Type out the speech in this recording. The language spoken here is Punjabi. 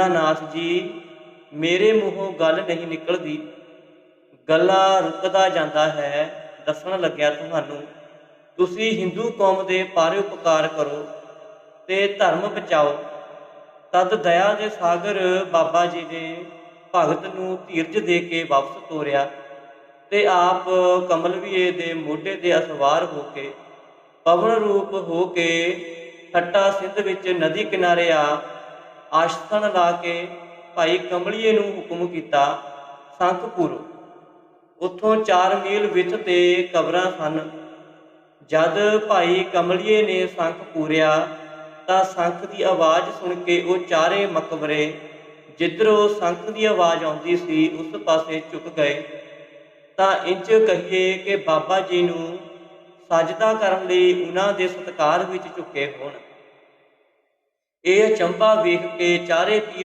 ਨਾਥ ਜੀ, ਮੇਰੇ ਮੂੰਹੋਂ ਗੱਲ ਨਹੀਂ ਨਿਕਲਦੀ। ਗੱਲਾਂ ਰੁਕਦਾ ਜਾਂਦਾ ਹੈ, ਦੱਸਣ ਲੱਗਿਆ ਤੁਹਾਨੂੰ। ਤੁਸੀਂ ਹਿੰਦੂ ਕੌਮ ਦੇ ਪਾਰੇ ਉਪਕਾਰ ਕਰੋ ਤੇ ਧਰਮ ਬਚਾਓ। ਤਦ ਦਇਆ ਦੇ ਸਾਗਰ ਬਾਬਾ ਜੀ ਨੇ ਭਗਤ ਨੂੰ ਧੀਰਜ ਦੇ ਕੇ ਵਾਪਸ ਤੋਰਿਆ ਤੇ ਆਪ ਕਮਲਵੀਏ ਦੇ ਮੋਢੇ ਤੇ ਅਸਵਾਰ ਹੋ ਕੇ, ਪਵਨ ਰੂਪ ਹੋ ਕੇ, ਠੱਟਾ ਸਿੰਧ ਵਿੱਚ ਨਦੀ ਕਿਨਾਰੇ ਆ ਆਸ਼ਤਨ ਲਾ ਕੇ ਭਾਈ ਕਮਲੀਏ ਨੂੰ ਹੁਕਮ ਕੀਤਾ ਸੰਖਪੁਰ ਉੱਥੋਂ 4 ਮੀਲ ਵਿੱਚ ਤੇ ਕਬਰਾਂ ਸਨ। ਜਦ ਭਾਈ ਕਮਲੀਏ ਨੇ ਸੰਖ ਪੂਰਿਆ, ਤਾਂ ਸੰਖ ਦੀ ਆਵਾਜ਼ ਸੁਣ ਕੇ ਉਹ ਚਾਰੇ ਮਕਬਰੇ, ਜਿੱਧਰੋਂ ਸੰਖ ਦੀ ਆਵਾਜ਼ ਆਉਂਦੀ ਸੀ, ਉਸ ਪਾਸੇ ਝੁਕ ਗਏ। ਤਾਂ ਇੰਜ ਕਹੀਏ ਕਿ ਬਾਬਾ ਜੀ ਨੂੰ ਸਜਦਾ ਕਰਨ ਲਈ ਉਹਨਾਂ ਦੇ ਸਤਕਾਰ ਵਿੱਚ ਝੁਕੇ ਹੋਣ। ਇਹ ਚੰਬਾ ਵੇਖ ਕੇ ਚਾਰੇ ਪੀਰ